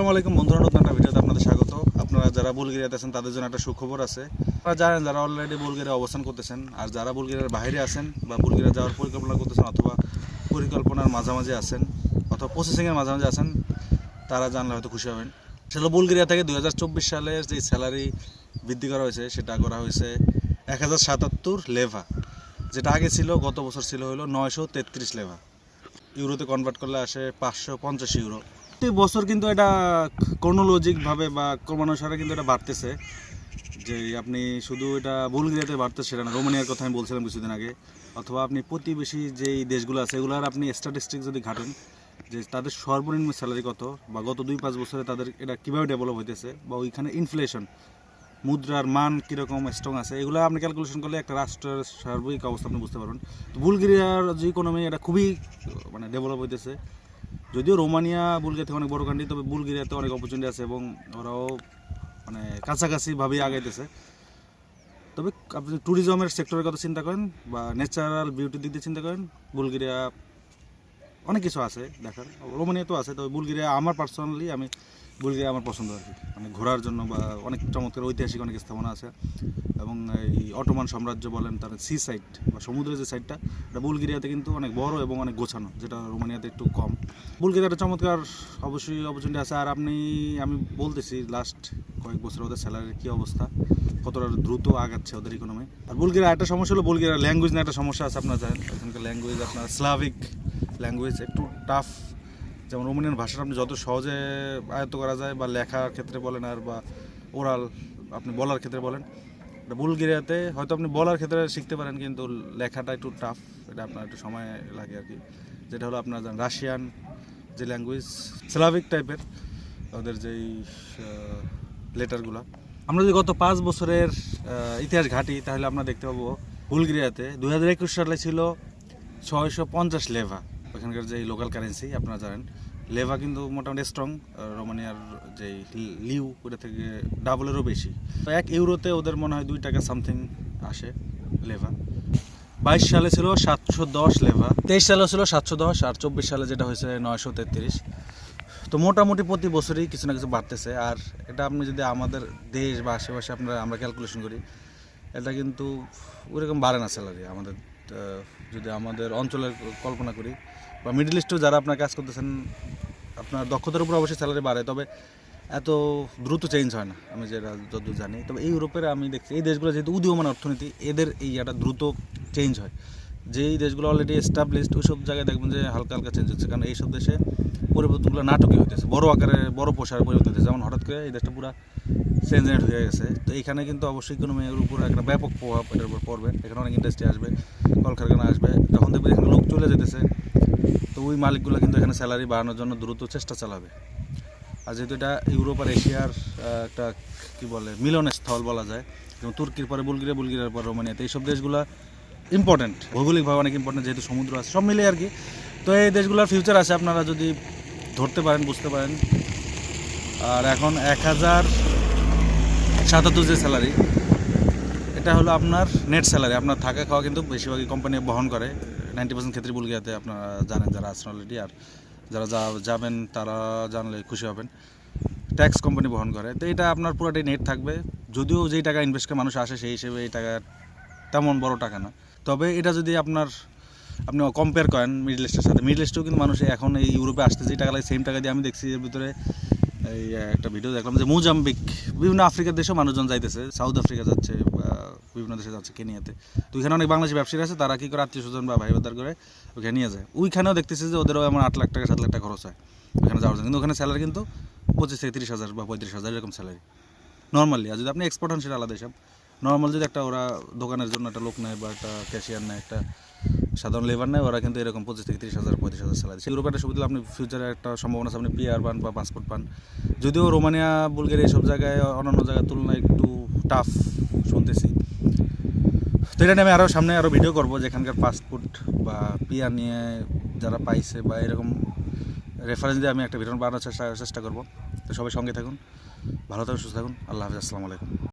আসসালামু আলাইকুম। বন্ধুরা, নতুন একটা ভিডিওতে আপনাদের স্বাগত। আপনারা যারা বুলগেরিয়াতে আছেন, তাদের জন্য একটা সুখবর আছে। আপনারা জানেন, যারা অলরেডি বুলগেরিয়া অবস্থান করতেছেন, আর যারা বুলগেরিয়ার বাইরে আছেন বা বুলগেরিয়া যাওয়ার পরিকল্পনা করতেছেন অথবা পরিকল্পনার মাঝামাঝি আছেন অথবা প্রসেসিংয়ের মাঝামাঝি আছেন, তারা জানলে হয়তো খুশি হবেন। সেটা বুলগেরিয়া থেকে দু হাজার চব্বিশ সালের যে স্যালারি বৃদ্ধি করা হয়েছে, সেটা করা হয়েছে এক হাজার সাতাত্তর লেভা, যেটা আগে ছিল, গত বছর ছিল হলো নয়শো তেত্রিশ লেভা। ইউরোতে কনভার্ট করলে আসে পাঁচশো পঞ্চাশ ইউরো। প্রতি বছর কিন্তু এটা ক্রোনোলজিকভাবে বা ক্রমানুসারে কিন্তু এটা বাড়তেছে। যে আপনি শুধু এটা বুলগেরিয়াতে বাড়তেছে সেটা না, রোমানিয়ার কথা আমি বলছিলাম কিছুদিন আগে। অথবা আপনি প্রতিবেশী যেই দেশগুলো আছে, এগুলোর আপনি স্ট্যাটিস্টিক্স যদি ঘাটেন, যে তাদের সর্বনিম্ন স্যালারি কত বা গত দুই পাঁচ বছরে তাদের এটা কীভাবে ডেভেলপ হইতেছে বা ওইখানে ইনফ্লেশন মুদ্রার মান কীরকম স্ট্রং আছে, এগুলো আপনি ক্যালকুলেশন করলে একটা রাষ্ট্রের সার্বিক অবস্থা আপনি বুঝতে পারবেন। তো বুলগেরিয়ার যে ইকোনমি এটা খুবই মানে ডেভেলপ হইতেছে। যদিও রোমানিয়া, বুলগেরিয়া থেকে অনেক বড় কান্ট্রি তবে বুলগেরিয়াতে অনেক অপরচুনিটি আছে এবং ওরাও মানে কাছাকাছিভাবেই আগাইতেছে। তবে আপনি ট্যুরিজমের সেক্টরের কথা চিন্তা করেন বা ন্যাচারাল বিউটির দিক দিয়ে চিন্তা করেন, বুলগেরিয়া অনেক কিছু আছে দেখার। রোমানিয়া তো আছে, তবে বুলগেরিয়া আমার পার্সোনালি আমি বুলগেরিয়া আমার পছন্দ আর কি। মানে ঘোরার জন্য বা অনেক চমৎকার ঐতিহাসিক অনেক স্থাপনা আছে। এবং এই অটোমান সাম্রাজ্য বলেন, তার সি সাইড বা সমুদ্রের যে সাইডটা, এটা বুলগেরিয়াতে কিন্তু অনেক বড় এবং অনেক গোছানো, যেটা রোমানিয়াতে একটু কম। বুলগেরিয়াতে চমৎকার অবশ্যই অপরচুনিটি আছে। আর আপনি, আমি বলতেছি লাস্ট কয়েক বছর ওদের স্যালারির কী অবস্থা? কতটা দ্রুত আগাচ্ছে ওদের ইকোনমি আর বুলগেরিয়া, একটা সমস্যা হলো বুলগেরিয়া ল্যাঙ্গুয়েজ নিয়ে একটা সমস্যা আছে, আপনার জানেন। এখানকার ল্যাঙ্গুয়েজ আপনার স্লাভিক ল্যাঙ্গুয়েজ একটু টাফ যেমন রোমানিয়ান ভাষাটা আপনি যত সহজে আয়ত্ত করা যায় বা লেখার ক্ষেত্রে বলেন আর বা ওরাল আপনি বলার ক্ষেত্রে বলেন বুলগেরিয়াতে হয়তো আপনি বলার ক্ষেত্রে শিখতে পারেন কিন্তু লেখাটা একটু টাফ এটা আপনার একটু সময় লাগে আর কি। যেটা হলো আপনার রাশিয়ান যে ল্যাঙ্গুয়েজ স্লাভিক টাইপের ওদের যেই লেটারগুলো আমরা যদি গত পাঁচ বছরের ইতিহাস ঘাঁটি, তাহলে আমরা দেখতে পাবো বুলগেরিয়াতে দু হাজার একুশ সালে ছিল ছয়শো পঞ্চাশ লেভা। ওখানকার যে লোকাল কারেন্সি আপনারা জানেন। লেভা কিন্তু মোটামুটি স্ট্রং রোমানিয়ার যে লিউ ওটা থেকে ডাবলেরও বেশি। তো এক ইউরোতে ওদের মনে হয় দুই টাকা সামথিং আসে লেভা। বাইশ সালে ছিল সাতশো দশ লেভা। তেইশ সালে ছিল সাতশো দশ, আর চব্বিশ সালে যেটা হয়েছে নয়শো তেত্রিশ। তো মোটামুটি প্রতি বছরই কিছু না কিছু বাড়তেছে। আর এটা আপনি যদি আমাদের দেশ বা আশেপাশে আপনারা, আমরা ক্যালকুলেশন করি, এটা কিন্তু ওইরকম বাড়ে না স্যালারি আমাদের যদি আমাদের অঞ্চলের কল্পনা করি। বা মিডল ইস্টেও যারা আপনার কাজ করতেছেন, আপনার দক্ষতার উপর অবশ্যই স্যালারি বাড়ে, তবে এত দ্রুত চেঞ্জ হয় না, আমি যেটা যতদূর জানি। তবে এই ইউরোপের আমি দেখছি, এই দেশগুলো যেহেতু উদীয়মান অর্থনীতি, এদের এই একটা দ্রুত চেঞ্জ হয়। যেই দেশগুলো অলরেডি এস্টাবলিশড ওই সব জায়গায় দেখবেন যে হালকা হালকা চেঞ্জ হচ্ছে, কারণ এইসব দেশে পরিবর্তনগুলো নাটকীয় হইতেছে, বড় আকারে বড় প্রসার পরিবর্তন হচ্ছে যেমন হঠাৎ করে এই দেশটা পুরো চেঞ্জেড হয়ে গেছে। তো এখানে কিন্তু অবশ্যই ইকোনমির উপর একটা ব্যাপক প্রভাব এটার উপর পড়বে। এখানে অনেক ইন্ডাস্ট্রি আসবে, কলকারখানা আসবে তখন দেখবে এখানে লোক চলে যেতেছে তো ওই মালিকগুলো কিন্তু এখানে স্যালারি বাড়ানোর জন্য দ্রুত চেষ্টা চালাবে। আর যেহেতু এটা ইউরোপ আর এশিয়ার একটা কি বলে মিলনের স্থল বলা যায়, যেমন তুর্কির পরে বুলগেরিয়া, বুলগেরিয়ার পর রোমানিয়াতে এইসব দেশগুলো ইম্পর্টেন্ট ভৌগোলিকভাবে অনেক ইম্পর্টেন্ট যেহেতু সমুদ্র আছে, সব মিলে আর কি তো এই দেশগুলোর ফিউচার আছে, আপনারা যদি ধরতে পারেন, বুঝতে পারেন। আর এখন এক হাজার সাতাত্তর যে স্যালারি এটা হলো আপনার নেট স্যালারি আপনার থাকা খাওয়া কিন্তু বেশিরভাগই কোম্পানি বহন করে। নাইনটি পার্সেন্ট ক্ষেত্রে বুলগিয়াতে আপনারা জানেন যারা আছেন অলরেডি আর যারা যা- যাবেন তারা জানলে খুশি হবেন। ট্যাক্স কোম্পানি বহন করে। তো এটা আপনার পুরোটাই নেট থাকবে। যদিও যেই টাকা ইনভেস্ট করে মানুষ আসে, সেই হিসেবে এই টাকা তেমন বড় টাকা না। তবে এটা যদি আপনার, আপনি কম্পেয়ার করেন মিডল ইস্টের সাথে। মিডল ইস্টেও কিন্তু মানুষ এখন এই ইউরোপে আসতে যে টাকা লাগে সেম টাকা দিয়ে আমি দেখছি এর ভিতরে এই একটা ভিডিও দেখলাম যে মোজাম্বিক, বিভিন্ন আফ্রিকার দেশেও মানুষজন যাইতেছে। সাউথ আফ্রিকা যাচ্ছে বিভিন্ন দেশে যাচ্ছে কেনিয়াতে। তো ওইখানে অনেক বাংলাদেশি ব্যবসায়ী আছে, তারা কি করে আত্মীয় স্বজন বা ভাই বাদার করে ওখানে নিয়ে যায়। ওইখানেও দেখতেছে যে ওদেরও এমন আট লাখ টাকা, সাত লাখ টাকা খরচ হয় ওখানে যাওয়ার জন্য। কিন্তু ওখানে স্যালারি কিন্তু পঁচিশ থেকে তিরিশ হাজার বা পঁয়ত্রিশ হাজার এরকম স্যালারি নর্মালি আর যদি আপনি এক্সপোর্ট হন, সেটা আলাদা হিসাব। নর্মাল যদি একটা ওরা দোকানের জন্য একটা লোক নেয় বা একটা ক্যাশিয়ার নেয়, একটা সাধারণ লেবার নেয়, ওরা কিন্তু এরকম পঁচিশ থেকে তিরিশ হাজার, পঁয়ত্রিশ হাজার স্যালারি ইউরোপে একটা সুবিধা আপনি ফিউচারে একটা সম্ভাবনা আছে, আপনি পিআর পান বা পাসপোর্ট পান। যদিও রোমানিয়া, বুলগেরিয়া এইসব জায়গায়, অন্যান্য জায়গার তুলনায় একটু টাফ শুনতেছি। তো এটা নিয়ে আমি আরও সামনে আরও ভিডিও করব, যেখানকার পাসপোর্ট বা পিআর নিয়ে যারা পাইছে বা এরকম রেফারেন্স দিয়ে আমি একটা ভিডিও বানানোর চেষ্টা চেষ্টা করব। তো সবাই সঙ্গে থাকুন, ভালো থাকুন, সুস্থ থাকুন। আল্লাহ হাফিজ, আসসালামু আলাইকুম।